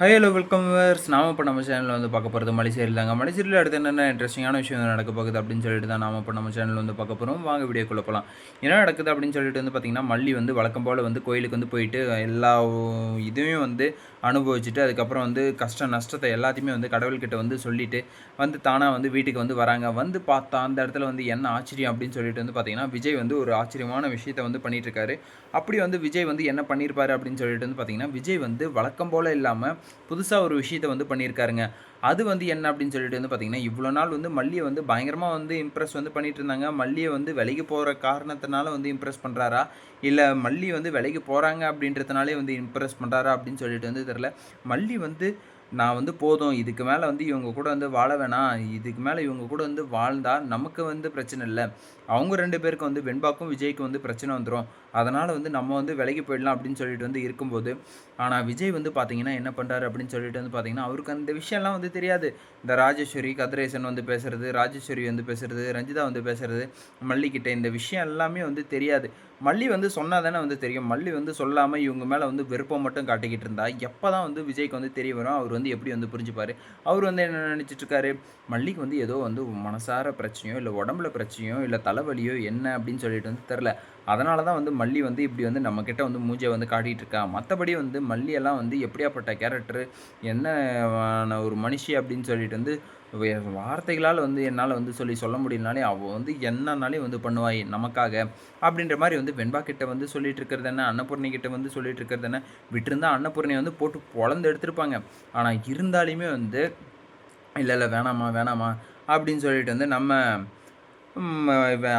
High hello welcome verse நாம இப்போ நம்ம சேனலில் வந்து பார்க்க போகிறது மலைசேரியில் தாங்க மலைசேரியில் அடுத்து என்னென்ன இன்ட்ரெஸ்டிங்கான விஷயம் நடக்க போகுது அப்படின்னு சொல்லிட்டு தான் நாம இப்போ நம்ம சேனலில் வந்து பார்க்க போகிறோம் வாங்க வீடியோக்குள்ளே போகலாம் என்ன நடக்குது அப்படின்னு சொல்லிட்டு வந்து பார்த்திங்கன்னா மல்லி வந்து வழக்கம் போல் வந்து கோயிலுக்கு வந்து போயிட்டு எல்லா இதுவும் வந்து அனுபவிச்சுட்டு அதுக்கப்புறம் வந்து கஷ்ட நஷ்டத்தை எல்லாத்தையுமே வந்து கடவுள்கிட்ட வந்து சொல்லிவிட்டு வந்து தானாக வந்து வீட்டுக்கு வந்து வராங்க. வந்து பார்த்தா அந்த இடத்துல வந்து என்ன ஆச்சரியம் அப்படின்னு சொல்லிட்டு வந்து பார்த்திங்கன்னா விஜய் வந்து ஒரு ஆச்சரியமான விஷயத்தை வந்து பண்ணிகிட்ருக்காரு அப்படி வந்து விஜய் வந்து என்ன பண்ணியிருப்பாரு அப்படின்னு சொல்லிட்டு வந்து பார்த்திங்கன்னா விஜய் வந்து வழக்கம் போல் இல்லாமல் புதுசாக ஒரு விஷயத்தை வந்து பண்ணியிருக்காருங்க. அது வந்து என்ன அப்படின்னு சொல்லிட்டு வந்து பார்த்திங்கன்னா இவ்வளோ நாள் வந்து மல்லியை வந்து பயங்கரமாக வந்து இம்ப்ரெஸ் வந்து பண்ணிட்டு இருந்தாங்க. மல்லியை வந்து விலைக்கு போகிற காரணத்தினால வந்து இம்ப்ரெஸ் பண்ணுறாரா இல்லை மல்லி வந்து விலைக்கு போகிறாங்க அப்படின்றதுனாலே வந்து இம்ப்ரெஸ் பண்ணுறாரா அப்படின்னு சொல்லிட்டு வந்து தெரில மல்லி வந்து நான் வந்து போதும் இதுக்கு மேலே வந்து இவங்க கூட வந்து வாழ வேணாம் இதுக்கு மேலே இவங்க கூட வந்து வாழ்ந்தால் நமக்கு வந்து பிரச்சனை இல்லை. அவங்க ரெண்டு பேருக்கு வந்து வெண்பாக்கும் விஜய்க்கு வந்து பிரச்சனை வந்துடும் அதனால் வந்து நம்ம வந்து விலகி போயிடலாம் அப்படின்னு சொல்லிட்டு வந்து இருக்கும்போது ஆனால் விஜய் வந்து பார்த்தீங்கன்னா என்ன பண்ணுறாரு அப்படின்னு சொல்லிட்டு வந்து பார்த்தீங்கன்னா அவருக்கு அந்த விஷயம்லாம் வந்து தெரியாது. இந்த ராஜேஸ்வரி கதிரேசன் வந்து பேசுகிறது ராஜேஸ்வரி வந்து பேசுகிறது ரஞ்சிதா வந்து பேசுகிறது மல்லிக்கிட்ட இந்த விஷயம் எல்லாமே வந்து தெரியாது. மல்லி வந்து சொன்னால் தானே வந்து தெரியும். மல்லி வந்து சொல்லாமல் இவங்க மேலே வந்து விருப்பம் மட்டும் காட்டிக்கிட்டு இருந்தா எப்போ தான் வந்து விஜய்க்கு வந்து தெரிய வரும் அவர் வந்து எப்படி வந்து புரிஞ்சுப்பார்? அவர் வந்து என்ன நினச்சிட்டு இருக்காரு மல்லிக்கு வந்து ஏதோ வந்து மனசார பிரச்சனையோ இல்லை உடம்புல பிரச்சனையோ இல்லை தலைவலியோ என்ன அப்படின்னு சொல்லிட்டு வந்து தெரில அதனால தான் வந்து மல்லி வந்து இப்படி வந்து நம்மக்கிட்ட வந்து மூஞ்சை வந்து காட்டிகிட்டு இருக்கா. மற்றபடி வந்து மல்லியெல்லாம் வந்து எப்படியாப்பட்ட கேரக்டர் என்ன ஒரு மனுஷி அப்படின்னு சொல்லிட்டு வந்து வார்த்தைகளால் வந்து என்னால் வந்து சொல்லி சொல்ல முடியலனாலே அவள் வந்து என்னன்னாலே வந்து பண்ணுவாய் நமக்காக அப்படின்ற மாதிரி வந்து வெண்பா கிட்ட வந்து சொல்லிட்டு இருக்கிறது என்ன அன்னபூர்ணி கிட்ட வந்து சொல்லிட்டு இருக்கிறது என்ன விட்டுருந்தா அன்னபூர்ணி வந்து போட்டு பொழந்து எடுத்திருப்பாங்க. ஆனால் இருந்தாலுமே வந்து இல்லை இல்லை வேணாமா வேணாமா அப்படின்னு சொல்லிட்டு வந்து நம்ம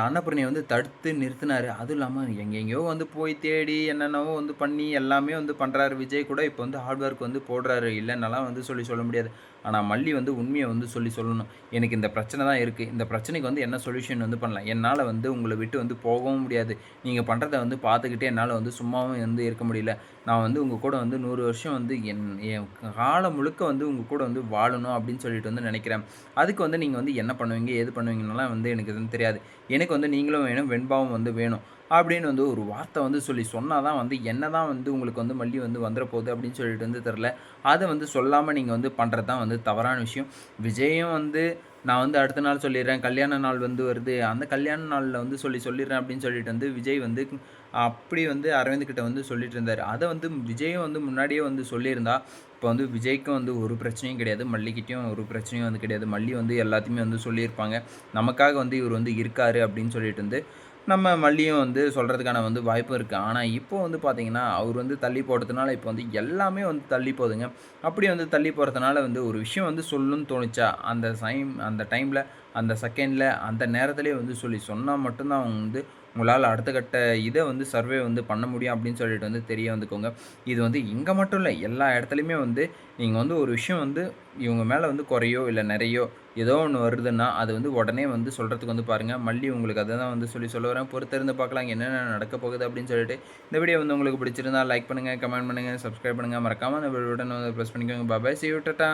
அன்னபூர்ணியை வந்து தடுத்து நிறுத்தினார். அதுவும் இல்லாமல் எங்கெங்கேயோ வந்து போய் தேடி என்னென்னவோ வந்து பண்ணி எல்லாமே வந்து பண்ணுறாரு விஜய் கூட. இப்போ வந்து ஹார்ட் ஒர்க் வந்து போடுறாரு. இல்லைன்னெல்லாம் வந்து சொல்லி சொல்ல முடியாது. ஆனால் மல்லி வந்து உண்மையை வந்து சொல்லி சொல்லணும். எனக்கு இந்த பிரச்சனை தான் இருக்குது இந்த பிரச்சனைக்கு வந்து என்ன சொல்யூஷன் வந்து பண்ணலாம்? என்னால் வந்து உங்களை விட்டு வந்து போகவும் முடியாது. நீங்கள் பண்ணுறத வந்து பார்த்துக்கிட்டே என்னால் வந்து சும்மாவும் வந்து இருக்க முடியல. நான் வந்து உங்கள் கூட வந்து நூறு வருஷம் வந்து என் என் காலம் முழுக்க வந்து உங்கள் கூட வந்து வாழணும் அப்படின்னு சொல்லிட்டு வந்து நினைக்கிறேன். அதுக்கு வந்து நீங்கள் வந்து என்ன பண்ணுவீங்க? ஏது பண்ணுவீங்கன்னெலாம் வந்து எனக்கு எதுவும் தெரியாது. எனக்கு வந்து நீங்களும் வேணும் வெண்பாவும் வந்து வேணும் அப்படின்னு வந்து ஒரு வார்த்தை வந்து சொல்லி சொன்னால் தான் வந்து என்ன தான் வந்து உங்களுக்கு வந்து மல்லி வந்து வந்துட போகுது அப்படின்னு சொல்லிட்டு வந்து தெரில அதை வந்து சொல்லாமல் நீங்கள் வந்து பண்ணுறது தான் வந்து தவறான விஷயம். விஜயும் வந்து நான் வந்து அடுத்த நாள் சொல்லிடுறேன். கல்யாண நாள் வந்து வருது. அந்த கல்யாண நாளில் வந்து சொல்லி சொல்லிடுறேன் அப்படின்னு சொல்லிட்டு வந்து விஜய் வந்து அப்படி வந்து அரவிந்த் கிட்ட வந்து சொல்லிட்டு இருந்தார். அதை வந்து விஜயும் வந்து முன்னாடியே வந்து சொல்லியிருந்தா இப்போ வந்து விஜய்க்கும் வந்து ஒரு பிரச்சனையும் கிடையாது. மல்லிக்கிட்டையும் ஒரு பிரச்சனையும் வந்து கிடையாது. மல்லி வந்து எல்லாத்தையுமே வந்து சொல்லியிருப்பாங்க. நமக்காக வந்து இவர் வந்து இருக்காரு அப்படின்னு சொல்லிட்டு வந்து நம்ம மல்லியும் வந்து சொல்கிறதுக்கான வந்து வாய்ப்பு இருக்குது ஆனால் இப்போ வந்து பார்த்தீங்கன்னா அவர் வந்து தள்ளி போடுறதுனால இப்போ வந்து எல்லாமே வந்து தள்ளி போகுதுங்க. அப்படி வந்து தள்ளி போகிறதுனால வந்து ஒரு விஷயம் வந்து சொல்லணும்னு தோணுச்சா? அந்த சைம் அந்த டைமில் அந்த செகண்டில் அந்த நேரத்துலேயே வந்து சொல்லி சொன்னால் மட்டும்தான் அவங்க வந்து உங்களால் அடுத்த கட்ட இதை வந்து சர்வே வந்து பண்ண முடியும் அப்படின்னு சொல்லிட்டு வந்து தெரிய வந்துக்கோங்க. இது வந்து இங்கே மட்டும் இல்லை எல்லா இடத்துலையுமே வந்து நீங்கள் வந்து ஒரு விஷயம் வந்து இவங்க மேலே வந்து குறையோ இல்லை நிறையோ ஏதோ ஒன்று வருதுன்னா அது வந்து உடனே வந்து சொல்கிறதுக்கு வந்து பாருங்கள் மல்லி உங்களுக்கு அதை தான் வந்து சொல்லி சொல்ல வரேன் பொறுத்திருந்து பார்க்கலாம் என்னென்ன நடக்க போகுது அப்படின்னு சொல்லிட்டு இந்த வீடியோ வந்து உங்களுக்கு பிடிச்சிருந்தா லைக் பண்ணுங்கள் கமெண்ட் பண்ணுங்கள் சப்ஸ்கிரைப் பண்ணுங்கள் மறக்காமல் அந்த வீடியோ வந்து ப்ரெஸ் பண்ணிக்கோங்க. பாபாய் சி விட்டுட்டா